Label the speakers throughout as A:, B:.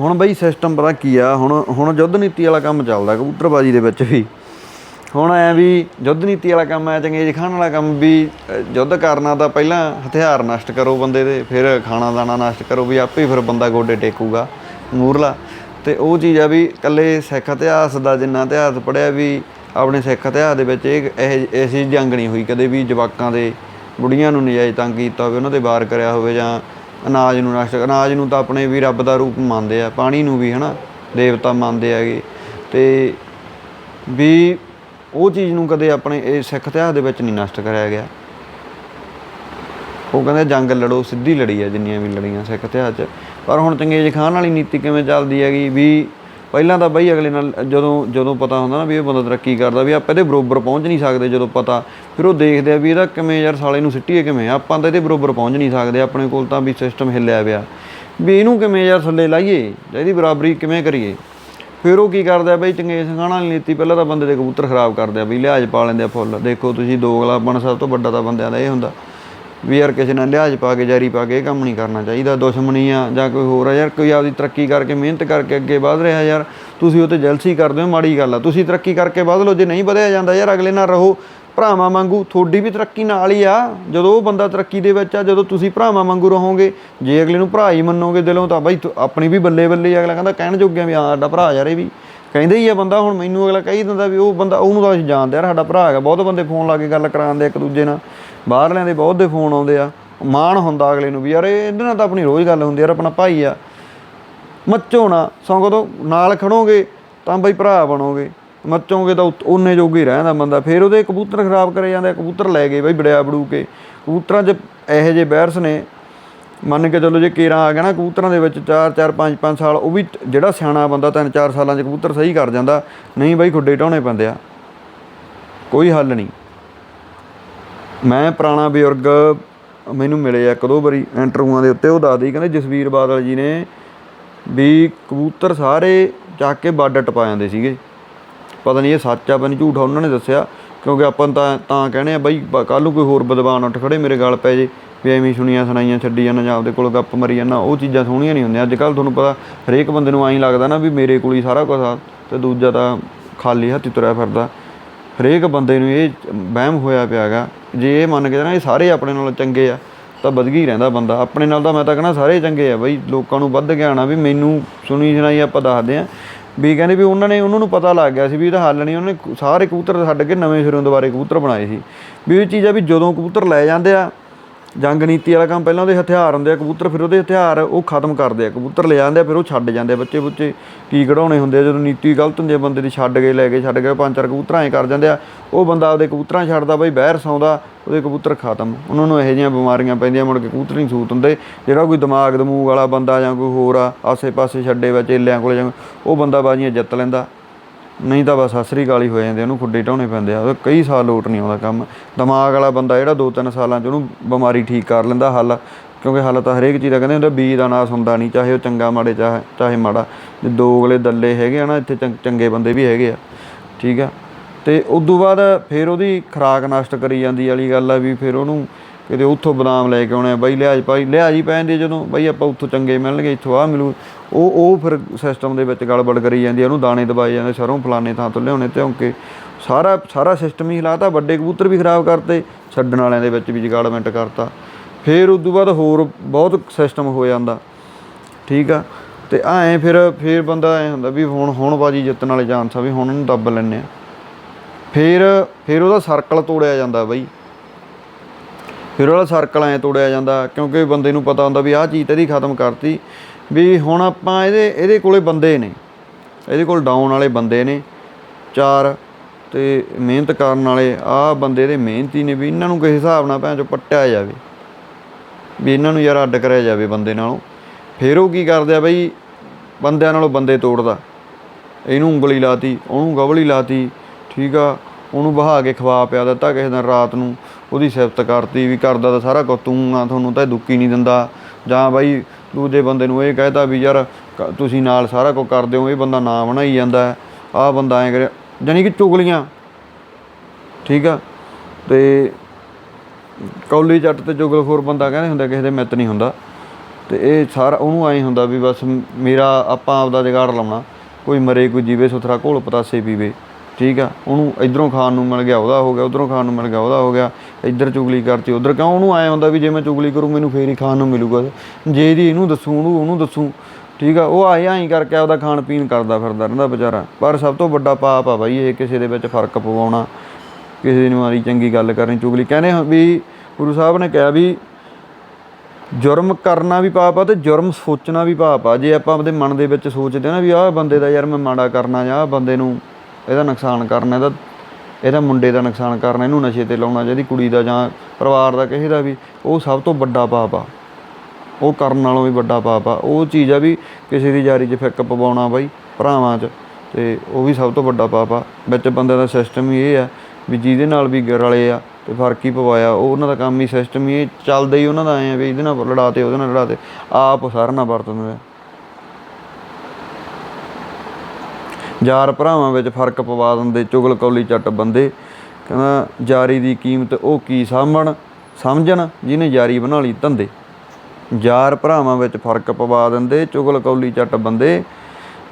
A: ਹੁਣ ਬਈ ਸਿਸਟਮ ਪਤਾ ਕੀ ਆ, ਹੁਣ ਹੁਣ ਯੁੱਧ ਨੀਤੀ ਵਾਲਾ ਕੰਮ ਚੱਲਦਾ ਕਬੂਤਰਬਾਜੀ ਦੇ ਵਿੱਚ ਵੀ। ਹੁਣ ਐ ਵੀ ਯੁੱਧ ਨੀਤੀ ਵਾਲਾ ਕੰਮ ਐ ਚੰਗੇਜ ਖਾਣ ਵਾਲਾ ਕੰਮ ਵੀ ਯੁੱਧ ਕਰਨਾ ਤਾਂ ਪਹਿਲਾਂ ਹਥਿਆਰ ਨਸ਼ਟ ਕਰੋ ਬੰਦੇ ਦੇ, ਫਿਰ ਖਾਣਾ ਦਾਣਾ ਨਸ਼ਟ ਕਰੋ ਵੀ ਆਪੇ ਹੀ ਫਿਰ ਬੰਦਾ ਗੋਡੇ ਟੇਕੂਗਾ, ਮੂਰਲਾ। ਤੇ ਉਹ ਚੀਜ਼ ਆ ਵੀ ਇਕੱਲੇ ਸਿੱਖ ਇਤਿਹਾਸ ਦਾ ਜਿੰਨਾ ਇਤਿਹਾਸ ਪੜਿਆ ਵੀ ਆਪਣੇ ਸਿੱਖ ਇਤਿਹਾਸ ਦੇ ਵਿੱਚ ਇਹ ਇਹ ਐਸੀ ਜੰਗ ਨਹੀਂ ਹੋਈ, ਕਦੇ ਵੀ ਜਵਾਕਾਂ ਦੇ ਬੁੜੀਆਂ ਨੂੰ ਨਜਾਇਜ਼ ਤੰਗ ਕੀਤਾ ਹੋਵੇ, ਉਹਨਾਂ ਤੇ ਵਾਰ ਕਰਿਆ ਹੋਵੇ ਜਾਂ ਅਨਾਜ ਨੂੰ ਨਸ਼ਟ ਅਨਾਜ ਨੂੰ ਤਾਂ ਆਪਣੇ ਵੀ ਰੱਬ ਦਾ ਰੂਪ ਮੰਨਦੇ ਆ, ਪਾਣੀ ਨੂੰ ਵੀ ਹਨਾ, ਦੇਵਤਾ ਮੰਨਦੇ ਹੈਗੇ। ਤੇ ਵੀ ਉਹ ਚੀਜ਼ ਨੂੰ ਕਦੇ ਆਪਣੇ ਇਹ ਸਿੱਖ ਇਤਿਹਾਸ ਦੇ ਵਿੱਚ ਨਹੀਂ ਨਸ਼ਟ ਕਰਿਆ ਗਿਆ। ਉਹ ਕਹਿੰਦੇ ਜੰਗ ਲੜੋ, ਸਿੱਧੀ ਲੜੀ ਆ ਜਿੰਨੀਆਂ ਵੀ ਲੜੀਆਂ ਸਿੱਖ ਇਤਿਹਾਸ 'ਚ। ਪਰ ਹੁਣ ਚੰਗੇਜ ਖਾਨ ਵਾਲੀ ਨੀਤੀ ਕਿਵੇਂ ਚੱਲਦੀ ਹੈਗੀ? ਵੀ ਪਹਿਲਾਂ ਤਾਂ ਬਈ ਅਗਲੇ ਨਾਲ ਜਦੋਂ ਜਦੋਂ ਪਤਾ ਹੁੰਦਾ ਨਾ ਵੀ ਇਹ ਬੰਦਾ ਤਰੱਕੀ ਕਰਦਾ ਵੀ ਆਪਾਂ ਇਹਦੇ ਬਰੋਬਰ ਪਹੁੰਚ ਨਹੀਂ ਸਕਦੇ ਜਦੋਂ ਪਤਾ, ਫਿਰ ਉਹ ਦੇਖਦੇ ਆ ਵੀ ਇਹਦਾ ਕਿਵੇਂ ਯਾਰ ਸਾਲੇ ਨੂੰ ਸਿੱਟੀਏ ਕਿਵੇਂ। ਆਪਾਂ ਤਾਂ ਇਹਦੇ ਬਰੋਬਰ ਪਹੁੰਚ ਨਹੀਂ ਸਕਦੇ, ਆਪਣੇ ਕੋਲ ਤਾਂ ਵੀ ਸਿਸਟਮ ਹਿੱਲਿਆ ਪਿਆ। ਵੀ ਇਹਨੂੰ ਕਿਵੇਂ ਯਾਰ ਥੱਲੇ ਲਾਈਏ, ਜਾਂ ਇਹਦੀ ਬਰਾਬਰੀ ਕਿਵੇਂ ਕਰੀਏ। ਫਿਰ ਉਹ ਕੀ ਕਰਦੇ ਆ ਬਈ, ਚੰਗੇ ਖਾਨ ਨਹੀਂ ਨੀਤੀ ਪਹਿਲਾਂ ਤਾਂ ਬੰਦੇ ਦੇ ਕਬੂਤਰ ਖਰਾਬ ਕਰਦੇ ਆ ਬਈ ਲਿਹਾਜ਼ ਪਾ ਲੈਂਦੇ ਆ ਫੁੱਲ। ਦੇਖੋ ਤੁਸੀਂ ਦੋ ਗਲਾ ਬਣ, ਸਭ ਤੋਂ ਵੱਡਾ ਤਾਂ ਬੰਦਿਆਂ ਦਾ ਇਹ ਹੁੰਦਾ। ਵੀ ਯਾਰ ਕਿਸੇ ਨਾਲ ਲਿਹਾਜ਼ ਪਾ ਕੇ, ਜਾਰੀ ਪਾ ਕੇ ਇਹ ਕੰਮ ਨਹੀਂ ਕਰਨਾ ਚਾਹੀਦਾ, ਦੁਸ਼ਮਣੀ ਆ ਜਾਂ ਕੋਈ ਹੋਰ ਆ। ਯਾਰ ਕੋਈ ਆਪਦੀ ਤਰੱਕੀ ਕਰਕੇ, ਮਿਹਨਤ ਕਰਕੇ ਅੱਗੇ ਵਧ ਰਿਹਾ ਯਾਰ, ਤੁਸੀਂ ਉਹ ਤੇ ਜੈਲਸੀ ਕਰਦੇ ਹੋ, ਮਾੜੀ ਗੱਲ ਆ। ਤੁਸੀਂ ਤਰੱਕੀ ਕਰਕੇ ਵਧ ਲਓ, ਜੇ ਨਹੀਂ ਵਧਿਆ ਜਾਂਦਾ ਯਾਰ, ਅਗਲੇ ਨਾਲ ਰਹੋ। ਭਰਾਵਾਂ ਵਾਂਗੂ ਤੁਹਾਡੀ ਵੀ ਤਰੱਕੀ ਨਾਲ ਹੀ ਆ। ਜਦੋਂ ਉਹ ਬੰਦਾ ਤਰੱਕੀ ਦੇ ਵਿੱਚ ਆ, ਜਦੋਂ ਤੁਸੀਂ ਭਰਾਵਾਂ ਵਾਂਗੂ ਰਹੋਗੇ, ਜੇ ਅਗਲੇ ਨੂੰ ਭਰਾ ਹੀ ਮੰਨੋਗੇ ਦਿਲੋਂ, ਤਾਂ ਬਾਈ ਆਪਣੀ ਵੀ ਬੱਲੇ ਬੱਲੇ ਅਗਲਾ ਕਹਿੰਦਾ ਕਹਿਣ ਜੋਗਿਆ ਵੀ, ਹਾਂ, ਸਾਡਾ ਭਰਾ ਯਾਰ ਇਹ ਵੀ। ਕਹਿੰਦੇ ਹੀ ਆ ਬੰਦਾ, ਹੁਣ ਮੈਨੂੰ ਅਗਲਾ ਕਹੀ ਦਿੰਦਾ ਵੀ ਉਹ ਬੰਦਾ, ਉਹਨੂੰ ਤਾਂ ਅਸੀਂ ਜਾਣਦੇ ਯਾਰ, ਸਾਡਾ ਭਰਾ ਹੈਗਾ। ਬਹੁਤ ਬੰਦੇ ਫੋਨ ਲਾ ਕੇ ਗੱਲ ਕਰਾਉਂਦੇ ਇੱਕ ਦੂਜੇ ਨਾਲ। ਬਾਹਰਲਿਆਂ ਦੇ ਬਹੁਤ ਦੇ ਫੋਨ ਆਉਂਦੇ ਆ। ਮਾਣ ਹੁੰਦਾ ਅਗਲੇ ਨੂੰ ਵੀ, ਯਾਰ ਇਹ ਇਹਦੇ ਨਾਲ ਤਾਂ ਆਪਣੀ ਰੋਜ਼ ਗੱਲ ਹੁੰਦੀ ਯਾਰ ਆਪਣਾ ਭਾਈ ਆ। ਮੱਚੋ ਨਾ ਸਗੋਂ ਤੋਂ ਨਾਲ ਖੜੋਗੇ, ਤਾਂ ਬਈ ਭਰਾ ਬਣੋਗੇ। ਮੱਚੋਗੇ ਤਾਂ ਉਤ- ਓਨੇ ਜੋਗੇ ਰਹਿੰਦਾ ਬੰਦਾ, ਫਿਰ ਉਹਦੇ ਕਬੂਤਰ ਖਰਾਬ ਕਰੇ ਜਾਂਦੇ ਕਬੂਤਰ ਲੈ ਗਏ ਬਈ ਬੜਿਆ ਬੜੂ ਕੇ ਕਬੂਤਰਾਂ 'ਚ ਇਹੋ ਜਿਹੇ ਬੈਰਸ ਨੇ। ਮੰਨ ਕੇ ਚੱਲੋ ਜੇ ਕੇਰਾਂ ਆ ਗਿਆ ਨਾ ਕਬੂਤਰਾਂ ਦੇ ਵਿੱਚ 4 4 5 5 ਸਾਲ, ਉਹ ਵੀ ਜਿਹੜਾ ਸਿਆਣਾ ਬੰਦਾ 3 4 ਸਾਲਾਂ 'ਚ ਕਬੂਤਰ ਸਹੀ ਕਰ ਜਾਂਦਾ, ਨਹੀਂ ਬਈ ਖੁੱਡੇ ਢਾਉਣੇ ਪੈਂਦੇ ਆ। ਕੋਈ ਹੱਲ ਨਹੀਂ। ਮੈਂ ਪੁਰਾਣਾ ਬਜ਼ੁਰਗ ਮੈਨੂੰ ਮਿਲੇ ਆ ਇੱਕ ਦੋ ਵਾਰੀ ਇੰਟਰਵਿਊਆਂ ਦੇ ਉੱਤੇ, ਉਹ ਦੱਸਦੇ ਕਹਿੰਦੇ ਜਸਵੀਰ ਬਾਦਲ ਜੀ ਨੇ ਵੀ ਕਬੂਤਰ ਸਾਰੇ ਚੱਕ ਕੇ ਬਾਰਡਰ ਟਪਾ ਜਾਂਦੇ ਸੀਗੇ। ਪਤਾ ਨਹੀਂ ਇਹ ਸੱਚ ਆ, ਪਤਾ ਨਹੀਂ ਝੂਠ ਆ ਉਹਨਾਂ ਨੇ ਦੱਸਿਆ, ਕਿਉਂਕਿ ਆਪਾਂ ਤਾਂ ਤਾਂ ਕਹਿੰਦੇ ਆ, ਬਈ ਕੱਲ ਨੂੰ ਕੋਈ ਹੋਰ ਵਿਦਵਾਨ ਉੱਠ ਖੜੇ, ਮੇਰੇ ਗਲ ਪੈ ਜੇ, ਵੀ ਐਵੇਂ ਸੁਣੀਆਂ ਸੁਣਾਈਆਂ ਛੱਡੀ ਜਾਂਦਾ, ਜਾਂ ਆਪਦੇ ਕੋਲ ਗੱਪ ਮਰੀ ਜਾਂਦਾ, ਉਹ ਚੀਜ਼ਾਂ ਸੋਹਣੀਆਂ ਨਹੀਂ ਹੁੰਦੀਆਂ। ਅੱਜ ਕੱਲ ਤੁਹਾਨੂੰ ਪਤਾ, ਹਰੇਕ ਬੰਦੇ ਨੂੰ ਐਂ ਲੱਗਦਾ ਨਾ ਵੀ ਮੇਰੇ ਕੋਲ ਹੀ ਸਾਰਾ ਕੁਝ ਆ, ਤੇ ਦੂਜਾ ਤਾਂ ਖਾਲੀ ਹੱਥੀ ਤੁਰਿਆ ਫਿਰਦਾ। ਹਰੇਕ ਬੰਦੇ ਨੂੰ ਇਹ ਵਹਿਮ ਹੋਇਆ ਪਿਆਗਾ। ਜੇ ਇਹ ਮੰਨ ਕੇ ਨਾ ਇਹ ਸਾਰੇ ਆਪਣੇ ਨਾਲ ਚੰਗੇ ਆ, ਤਾਂ ਵਧਗੀ ਰਹਿੰਦਾ ਬੰਦਾ। ਆਪਣੇ ਨਾਲ ਤਾਂ ਮੈਂ ਤਾਂ ਕਹਿੰਦਾ ਸਾਰੇ ਚੰਗੇ ਆ ਬਈ, ਲੋਕਾਂ ਨੂੰ ਵੱਧ ਗਿਆਨ ਆ ਵੀ ਮੈਨੂੰ ਸੁਣੀ ਸੁਣਾਈ ਆਪਾਂ ਦੱਸਦੇ ਆ। ਵੀ ਕਹਿੰਦੇ ਵੀ ਉਹਨਾਂ ਨੇ, ਉਹਨਾਂ ਨੂੰ ਪਤਾ ਲੱਗ ਗਿਆ ਸੀ ਵੀ ਇਹਦਾ ਹੱਲ ਨਹੀਂ, ਉਹਨਾਂ ਨੇ ਸਾਰੇ ਕਬੂਤਰ ਛੱਡ ਕੇ ਨਵੇਂ ਸਿਰੋਂ ਦੁਬਾਰੇ ਕਬੂਤਰ ਬਣਾਏ ਸੀ। ਵੀ ਇਹ ਚੀਜ਼ ਆ ਵੀ ਜਦੋਂ ਕਬੂਤਰ ਲੈ ਜਾਂਦੇ ਆ ਜੰਗ ਨੀਤੀ ਵਾਲਾ ਕੰਮ ਪਹਿਲਾਂ ਉਹਦੇ ਹਥਿਆਰ ਹੁੰਦੇ ਆ, ਕਬੂਤਰ ਫਿਰ ਉਹਦੇ ਹਥਿਆਰ ਉਹ ਖਤਮ ਕਰਦੇ ਆ, ਕਬੂਤਰ ਲੈ ਜਾਂਦੇ ਆ, ਫਿਰ ਉਹ ਛੱਡ ਜਾਂਦੇ ਆ ਬੱਚੇ ਬੁੱਚੇ ਕੀ ਕਢਾਉਣੇ ਹੁੰਦੇ ਆ, ਜਦੋਂ ਨੀਤੀ ਗਲਤ ਹੁੰਦੀ ਆ, ਬੰਦੇ ਦੀ ਛੱਡ ਗਏ ਲੈ ਕੇ ਛੱਡ ਗਏ ਪੰਜ ਚਾਰ ਕਬੂਤਰਾਂ ਐ ਕਰ ਜਾਂਦੇ ਆ, ਉਹ ਬੰਦਾ ਆਪਦੇ ਕਬੂਤਰਾਂ ਛੱਡਦਾ, ਬਈ ਬਹਿਰ ਸੌਂਦਾ, ਉਹਦੇ ਕਬੂਤਰ ਖਤਮ। ਉਹਨਾਂ ਨੂੰ ਇਹੋ ਜਿਹੀਆਂ ਬਿਮਾਰੀਆਂ ਪੈਂਦੀਆਂ, ਮੁੜ ਕੇ ਕਬੂਤਰ ਨਹੀਂ ਸੂਤ ਹੁੰਦੇ, ਜਿਹੜਾ ਕੋਈ ਦਿਮਾਗ ਦਮੂਗ ਵਾਲਾ ਬੰਦਾ ਜਾਂ ਕੋਈ ਹੋਰ ਆ, ਆਸੇ-ਪਾਸੇ ਛੱਡੇ ਵਾ, ਚੇਲਿਆਂ ਕੋਲੇ ਜਾਂ ਉਹ ਬੰਦਾ ਬਾਜ਼ੀਆਂ ਜਿੱਤ ਲੈਂਦਾ। ਨਹੀਂ ਤਾਂ ਬਸ ਅਸਰੀ ਗਾਲੀ ਹੋ ਜਾਂਦੇ ਉਹਨੂੰ ਖੁੱਡੇ ਢਾਉਣੇ ਪੈਂਦੇ ਆ। ਉਹਦਾ ਕਈ ਸਾਲ ਲੋਟ ਨਹੀਂ ਆਉਂਦਾ ਕੰਮ। ਦਿਮਾਗ ਵਾਲਾ ਬੰਦਾ ਜਿਹੜਾ 2-3 ਸਾਲਾਂ 'ਚ ਉਹਨੂੰ ਬਿਮਾਰੀ ਠੀਕ ਕਰ ਲੈਂਦਾ ਹੱਲ, ਕਿਉਂਕਿ ਹੱਲ ਤਾਂ ਹਰੇਕ ਚੀਜ਼ ਦਾ ਕਹਿੰਦੇ ਹੁੰਦਾ ਬੀਜ ਦਾ ਨਾਸ ਹੁੰਦਾ ਨਹੀਂ, ਚਾਹੇ ਉਹ ਚੰਗਾ ਮਾੜੇ, ਚਾਹੇ ਚਾਹੇ ਮਾੜਾ। ਜੇ ਦੋ ਅਗਲੇ ਦੱਲੇ ਹੈਗੇ ਆ ਨਾ, ਇੱਥੇ ਚੰ- ਚੰਗੇ ਬੰਦੇ ਵੀ ਹੈਗੇ ਆ। ਠੀਕ ਆ? ਤੇ ਤੋਂ ਬਾਅਦ ਫਿਰ ਉਹਦੀ ਖਰਾਕ ਨਸ਼ਟ ਕਰੀ ਜਾਂਦੀ ਵਾਲੀ ਗੱਲ ਆ ਵੀ ਫਿਰ ਉਹਨੂੰ ਕਿਤੇ ਉੱਥੋਂ ਬਦਾਮ ਲੈ ਕੇ ਆਉਣੇ ਆ, ਬਈ ਲਿਹਾਜ਼ ਭਾਈ ਲਿਹਾਜ਼ ਹੀ ਪੈਂਦੇ ਜਦੋਂ, ਬਈ ਆਪਾਂ ਉੱਥੋਂ ਚੰਗੇ ਮਿਲਣਗੇ, ਇੱਥੋਂ ਆ ਮਿਲੂ। ਉਹ ਉਹ ਫਿਰ ਸਿਸਟਮ ਦੇ ਵਿੱਚ ਗੜਬੜ ਕਰੀ ਜਾਂਦੀ ਉਹਨੂੰ ਦਾਣੇ ਦਬਾਏ ਜਾਂਦੇ, ਸਰੋਂ ਫਲਾਣੇ ਥਾਂ ਤੋਂ ਲਿਆਉਣੇ ਧਿਉਂਕੇ ਸਾਰਾ ਸਾਰਾ ਸਿਸਟਮ ਹੀ ਹਿਲਾਤਾ, ਵੱਡੇ ਕਬੂਤਰ ਵੀ ਖਰਾਬ ਕਰਤੇ, ਛੱਡਣ ਵਾਲਿਆਂ ਦੇ ਵਿੱਚ ਵੀ ਜਗਾੜਮੈਂਟ ਕਰਤਾ। ਫਿਰ ਉਦੋਂ ਬਾਅਦ ਹੋਰ ਬਹੁਤ ਸਿਸਟਮ ਹੋ ਜਾਂਦਾ। ਠੀਕ ਆ? ਤੇ ਐਂ ਫਿਰ ਫਿਰ ਬੰਦਾ ਐ ਹੁੰਦਾ ਵੀ ਹੁਣ ਹੁਣ ਬਾਜੀ ਜਿੱਤਣ ਵਾਲੇ ਚਾਂਸ ਆ ਵੀ ਹੁਣ ਉਹਨੂੰ ਦੱਬ ਲੈਣੇ ਆ। ਫਿਰ ਫਿਰ ਉਹਦਾ ਸਰਕਲ ਤੋੜਿਆ ਜਾਂਦਾ ਬਈ। ਫਿਰ ਉਹਦਾ ਸਰਕਲ ਐ ਤੋੜਿਆ ਜਾਂਦਾ, ਕਿਉਂਕਿ ਬੰਦੇ ਨੂੰ ਪਤਾ ਹੁੰਦਾ ਵੀ ਆਹ ਚੀਜ਼ ਤੇ ਖਤਮ ਕਰਤੀ। ਵੀ ਹੁਣ ਆਪਾਂ ਇਹਦੇ ਇਹਦੇ ਕੋਲੇ ਬੰਦੇ ਨੇ, ਇਹਦੇ ਕੋਲ ਡਾਊਨ ਵਾਲੇ ਬੰਦੇ ਨੇ, ਚਾਰ, ਤੇ ਮਿਹਨਤ ਕਰਨ ਵਾਲੇ, ਆਹ ਬੰਦੇ ਇਹਦੇ ਮਿਹਨਤੀ ਨੇ ਵੀ ਇਹਨਾਂ ਨੂੰ ਕਿਸੇ ਹਿਸਾਬ ਨਾਲ ਭੈਣ ਚੋ ਪੱਟਿਆ ਜਾਵੇ। ਵੀ ਇਹਨਾਂ ਨੂੰ ਯਾਰ ਅੱਡ ਕਰਿਆ ਜਾਵੇ ਬੰਦੇ ਨਾਲੋਂ। ਫਿਰ ਉਹ ਕੀ ਕਰਦੇ ਆ ਬਈ, ਬੰਦਿਆਂ ਨਾਲੋਂ ਬੰਦੇ ਤੋੜਦਾ। ਇਹਨੂੰ ਉਂਗਲੀ ਲਾਤੀ, ਉਹਨੂੰ ਗਵਲੀ ਲਾਤੀ, ਠੀਕ ਆ। ਉਹਨੂੰ ਬਹਾ ਕੇ ਖਵਾ ਪਿਆ, ਦਿੱਤਾ ਕਿਸੇ ਦਿਨ ਰਾਤ ਨੂੰ। ਉਹਦੀ ਸਿਫਤ ਕਰਤੀ ਵੀ ਕਰਦਾ ਤਾਂ ਸਾਰਾ ਕੁਝ ਤੂੰ ਆ, ਤੁਹਾਨੂੰ ਤਾਂ ਇਹ ਦੁੱਕੀ ਨਹੀਂ ਦਿੰਦਾ। ਜਾਂ ਬਾਈ, ਦੂਜੇ ਬੰਦੇ ਨੂੰ ਇਹ ਕਹਿਤਾ ਵੀ ਯਾਰ ਤੁਸੀਂ ਨਾਲ ਸਾਰਾ ਕੁਝ ਕਰਦੇ ਹੋ, ਇਹ ਬੰਦਾ ਨਾ ਬਣਾਈ ਜਾਂਦਾ। ਆਹ ਬੰਦਾ ਐ ਕਰਿਆ ਜਾਨੀ ਕਿ ਚੁਗਲੀਆਂ। ਠੀਕ ਆ? ਤੇ ਕੌਲੀ ਜੱਟ ਤੇ ਚੁਗਲਖੋਰ ਬੰਦਾ ਕਹਿੰਦੇ ਹੁੰਦਾ ਕਿਸੇ ਦੇ ਮਿੱਤ ਨਹੀਂ ਹੁੰਦਾ। ਤੇ ਇਹ ਸਾਰਾ, ਉਹਨੂੰ ਐਂ ਹੁੰਦਾ ਵੀ ਬਸ ਮੇਰਾ ਆਪਾਂ ਆਪਦਾ ਜਗਾੜ ਲਾਉਣਾ। ਕੋਈ ਮਰੇ, ਕੋਈ ਜੀਵੇ, ਸੁਥਰਾ, ਘੋਲ, ਪਤਾਸੇ ਪੀਵੇ। ਠੀਕ ਆ? ਉਹਨੂੰ ਇਧਰੋਂ ਖਾਣ ਨੂੰ ਮਿਲ ਗਿਆ, ਉਹਦਾ ਹੋ ਗਿਆ, ਉਧਰੋਂ ਖਾਣ ਨੂੰ ਮਿਲ ਗਿਆ, ਉਹਦਾ ਹੋ ਗਿਆ, ਇੱਧਰ ਚੁਗਲੀ ਕਰਤੀ, ਉਧਰ ਕਿਉਂ ਉਹਨੂੰ ਐਂ ਹੁੰਦਾ ਵੀ ਜੇ ਮੈਂ ਚੁਗਲੀ ਕਰੂੰ, ਮੈਨੂੰ ਫੇਰ ਹੀ ਖਾਣ ਨੂੰ ਮਿਲੂਗਾ? ਜੇ ਦੀ ਇਹਨੂੰ ਦੱਸੂ, ਉਹਨੂੰ ਉਹਨੂੰ ਦੱਸੂ, ਠੀਕ ਆ? ਉਹ ਆਏ ਆਈ ਕਰਕੇ ਆਪਦਾ ਖਾਣ ਪੀਣ ਕਰਦਾ ਫਿਰਦਾ ਰਹਿੰਦਾ ਵਿਚਾਰਾ। ਪਰ ਸਭ ਤੋਂ ਵੱਡਾ ਪਾਪ ਆ ਬਾਈ ਇਹ, ਕਿਸੇ ਦੇ ਵਿੱਚ ਫ਼ਰਕ ਪਵਾਉਣਾ, ਕਿਸੇ ਨੂੰ ਮਾਰੀ ਚੰਗੀ ਗੱਲ ਕਰਨੀ, ਚੁਗਲੀ। ਕਹਿੰਦੇ ਹਾਂ ਵੀ ਗੁਰੂ ਸਾਹਿਬ ਨੇ ਕਿਹਾ ਵੀ ਜੁਰਮ ਕਰਨਾ ਵੀ ਪਾਪ ਆ ਤੇ ਜੁਰਮ ਸੋਚਣਾ ਵੀ ਪਾਪ ਆ। ਜੇ ਆਪਾਂ ਆਪਣੇ ਮਨ ਦੇ ਵਿੱਚ ਸੋਚਦੇ ਨਾ ਵੀ ਆਹ ਬੰਦੇ ਦਾ ਯਾਰ ਮੈਂ ਮਾੜਾ ਕਰਨਾ ਜਾਂ ਆਹ ਬੰਦੇ ਨੂੰ ਇਹਦਾ ਨੁਕਸਾਨ ਕਰਨਾ, ਇਹਦਾ ਇਹਦਾ ਮੁੰਡੇ ਦਾ ਨੁਕਸਾਨ ਕਰਨਾ, ਇਹਨੂੰ ਨਸ਼ੇ ਤੇ ਲਾਉਣਾ ਜਾਂ ਇਹਦੀ ਕੁੜੀ ਦਾ ਜਾਂ ਪਰਿਵਾਰ ਦਾ ਕਿਸੇ ਦਾ ਵੀ, ਉਹ ਸਭ ਤੋਂ ਵੱਡਾ ਪਾਪ ਆ। ਉਹ ਕਰਨ ਨਾਲੋਂ ਵੀ ਵੱਡਾ ਪਾਪ ਆ। ਉਹ ਚੀਜ਼ ਆ ਵੀ ਕਿਸੇ ਦੀ ਜਾਰੀ 'ਚ ਫਿੱਕ ਪਵਾਉਣਾ ਬਾਈ, ਭਰਾਵਾਂ 'ਚ, ਤੇ ਉਹ ਵੀ ਸਭ ਤੋਂ ਵੱਡਾ ਪਾਪ ਆ। ਵਿੱਚ ਬੰਦੇ ਦਾ ਸਿਸਟਮ ਹੀ ਇਹ ਆ ਵੀ ਜਿਹਦੇ ਨਾਲ ਵੀ ਗ- ਰਲੇ ਆ ਤੇ ਫ਼ਰਕ ਹੀ ਪਵਾਇਆ। ਉਹ ਉਹਨਾਂ ਦਾ ਕੰਮ ਹੀ ਸਿਸਟਮ ਹੀ ਇਹ ਚੱਲਦਾ ਹੀ ਉਹਨਾਂ ਦਾ ਐ ਵੀ ਇਹਦੇ ਨਾਲ ਲੜਾਤੇ, ਉਹਦੇ ਨਾਲ ਲੜਾਤੇ। ਆਪ ਸਾਰਿਆਂ ਨਾਲ ਵਰਤਦੇ ਆ। ਯਾਰ ਭਰਾਵਾਂ ਵਿੱਚ ਫ਼ਰਕ ਪਵਾ ਦਿੰਦੇ, ਚੁਗਲ ਕੌਲੀ ਚੱਟ ਬੰਦੇ। ਕਹਿੰਦਾ ਯਾਰੀ ਦੀ ਕੀਮਤ ਉਹ ਕੀ ਸਾਂਭਣ? ਸਮਝਣ ਜਿਹਨੇ ਯਾਰੀ ਬਣਾ ਲਈ ਧੰਦੇ। ਯਾਰ ਭਰਾਵਾਂ ਵਿੱਚ ਫ਼ਰਕ ਪਵਾ ਦਿੰਦੇ, ਚੁਗਲ ਕੌਲੀ ਚੱਟ ਬੰਦੇ।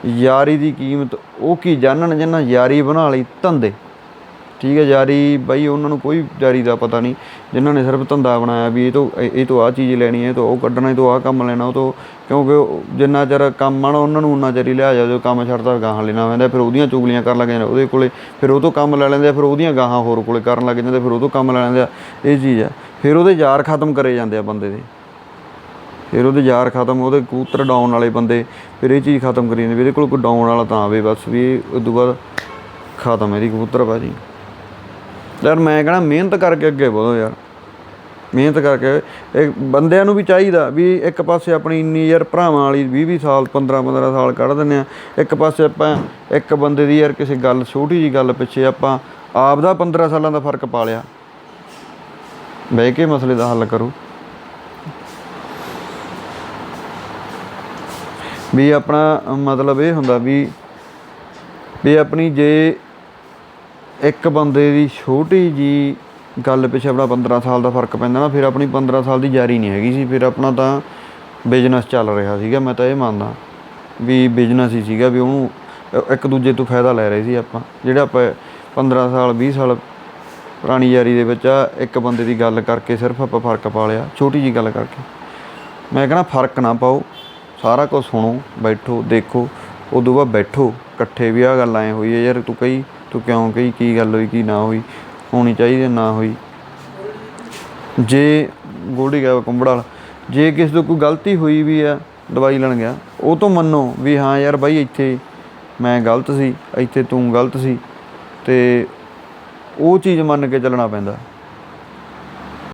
A: ਯਾਰੀ ਦੀ ਕੀਮਤ ਉਹ ਕੀ ਜਾਣਨ ਜਿਨ੍ਹਾਂ ਯਾਰੀ ਬਣਾ ਲਈ ਧੰਦੇ? ਠੀਕ ਹੈ ਯਾਰੀ ਬਾਈ ਉਹਨਾਂ ਨੂੰ ਕੋਈ ਯਾਰੀ ਦਾ ਪਤਾ ਨਹੀਂ। ਜਿਨ੍ਹਾਂ ਨੇ ਸਿਰਫ ਧੰਦਾ ਬਣਾਇਆ ਵੀ ਇਹ ਤੋਂ ਇਹ ਤੋਂ ਆਹ ਚੀਜ਼ ਲੈਣੀ ਹੈ, ਇਹ ਤੋਂ ਉਹ ਕੱਢਣਾ, ਇਹ ਤੋਂ ਆਹ ਕੰਮ ਲੈਣਾ, ਉਹ ਤੋਂ ਕਿਉਂਕਿ ਉਹ ਜਿੰਨਾ ਚਿਰ ਕੰਮ ਆਣਾ ਉਹਨਾਂ ਨੂੰ ਉਨਾ ਚਿਰ ਹੀ ਲਿਆ ਜਾ ਜੋ ਕੰਮ ਛੱਡਦਾ ਗਾਹਾਂ ਲੈਣਾ ਪੈਂਦਾ, ਫਿਰ ਉਹਦੀਆਂ ਚੁਗਲੀਆਂ ਕਰਨ ਲੱਗ ਜਾਂਦੇ, ਉਹਦੇ ਕੋਲੇ ਫਿਰ ਉਹ ਤੋਂ ਕੰਮ ਲੈ ਲੈਂਦੇ ਆ, ਫਿਰ ਉਹਦੀਆਂ ਗਾਹਾਂ ਹੋਰ ਕੋਲੇ ਕਰਨ ਲੱਗ ਜਾਂਦੇ, ਫਿਰ ਉਹ ਤੋਂ ਕੰਮ ਲੈ ਲੈਂਦੇ ਆ। ਇਹ ਚੀਜ਼ ਆ। ਫਿਰ ਉਹਦੇ ਯਾਰ ਖਤਮ ਕਰੇ ਜਾਂਦੇ ਆ ਬੰਦੇ ਦੇ। ਫਿਰ ਉਹਦੇ ਯਾਰ ਖਤਮ, ਉਹਦੇ ਕਬੂਤਰ ਡਾਉਣ ਵਾਲੇ ਬੰਦੇ, ਫਿਰ ਇਹ ਚੀਜ਼ ਖਤਮ ਕਰੀ ਜਾਂਦੇ ਵੀ ਇਹਦੇ ਕੋਲ ਕੋਈ ਡਾਊਨ ਵਾਲਾ ਤਾਂ ਆਵੇ, ਬਸ ਵੀ ਇਹ ਤੋਂ ਬਾਅਦ ਖਤਮ ਇਹਦੀ ਕਬੂਤਰ ਕਬੂਤਰਬਾਜੀ। ਯਾਰ ਮੈਂ ਕਹਣਾ ਮਿਹਨਤ ਕਰਕੇ ਅੱਗੇ ਵਧੋ ਯਾਰ। ਮਿਹਨਤ ਕਰਕੇ। ਇਹ ਬੰਦਿਆਂ ਨੂੰ ਵੀ ਚਾਹੀਦਾ ਵੀ ਇੱਕ ਪਾਸੇ ਆਪਣੀ ਇੰਨੀ ਯਾਰ ਭਰਾਵਾਂ ਵਾਲੀ 20 20 ਸਾਲ 15 15 ਸਾਲ ਕੱਢ ਦਿੰਦੇ ਆ। ਇੱਕ ਪਾਸੇ ਆਪਾਂ ਇੱਕ ਬੰਦੇ ਦੀ ਯਾਰ ਕਿਸੇ ਗੱਲ, ਛੋਟੀ ਜੀ ਗੱਲ ਪਿੱਛੇ ਆਪਾਂ ਆਪ ਦਾ 15 ਸਾਲਾਂ ਦਾ ਫ਼ਰਕ ਪਾ ਲਿਆ ਬਹਿ ਕੇ ਮਸਲੇ ਦਾ ਹੱਲ ਕਰੋ। ਵੀ ਆਪਣਾ ਮਤਲਬ ਇਹ ਹੁੰਦਾ ਵੀ ਵੀ ਆਪਣੀ ਜੇ ਇੱਕ ਬੰਦੇ ਦੀ ਛੋਟੀ ਜੀ ਗੱਲ ਪਿੱਛੇ ਆਪਣਾ 15 ਸਾਲ ਦਾ ਫ਼ਰਕ ਪੈਂਦਾ ਨਾ, ਫਿਰ ਆਪਣੀ 15 ਸਾਲ ਦੀ ਜਾਰੀ ਨਹੀਂ ਹੈਗੀ ਸੀ, ਫਿਰ ਆਪਣਾ ਤਾਂ ਬਿਜ਼ਨਸ ਚੱਲ ਰਿਹਾ ਸੀਗਾ, ਮੈਂ ਤਾਂ ਇਹ ਮੰਨਦਾ ਵੀ ਬਿਜ਼ਨਸ ਹੀ ਸੀਗਾ ਵੀ ਉਹਨੂੰ ਇੱਕ ਦੂਜੇ ਤੋਂ ਫਾਇਦਾ ਲੈ ਰਹੇ ਸੀ ਆਪਾਂ। ਜਿਹੜਾ ਆਪਾਂ 15 ਸਾਲ 20 ਸਾਲ ਪੁਰਾਣੀ ਯਾਰੀ ਦੇ ਵਿੱਚ ਆ, ਇੱਕ ਬੰਦੇ ਦੀ ਗੱਲ ਕਰਕੇ ਸਿਰਫ ਆਪਾਂ ਫ਼ਰਕ ਪਾ ਲਿਆ, ਛੋਟੀ ਜੀ ਗੱਲ ਕਰਕੇ। ਮੈਂ ਕਹਿੰਦਾ ਫ਼ਰਕ ਨਾ ਪਾਓ, ਸਾਰਾ ਕੁਝ ਸੁਣੋ, ਬੈਠੋ, ਦੇਖੋ, ਉਦੋਂ ਬਾਅਦ ਬੈਠੋ, ਇਕੱਠੇ ਵੀ ਆ ਗੱਲ ਐ ਹੋਈ ਹੈ ਯਾਰ, ਤੂੰ ਕਹੀ ਤੂੰ ਕਿਉਂ ਕਹੀ? ਕੀ ਗੱਲ ਹੋਈ? ਕੀ ਨਾ ਹੋਈ? ਹੋਣੀ ਚਾਹੀਦੀ ਨਾ ਹੋਈ? ਜੇ ਗੋੜੀ ਗਿਆ ਕੁੰਬੜਾ ਵਾਲਾ, ਜੇ ਕਿਸੇ ਤੋਂ ਕੋਈ ਗਲਤੀ ਹੋਈ ਵੀ ਆ ਦਵਾਈ ਲੈਣ ਗਿਆ, ਉਹ ਤੋਂ ਮੰਨੋ ਵੀ ਹਾਂ ਯਾਰ ਬਾਈ ਇੱਥੇ ਮੈਂ ਗਲਤ ਸੀ, ਇੱਥੇ ਤੂੰ ਗਲਤ ਸੀ ਤੇ ਉਹ ਚੀਜ਼ ਮੰਨ ਕੇ ਚੱਲਣਾ ਪੈਂਦਾ।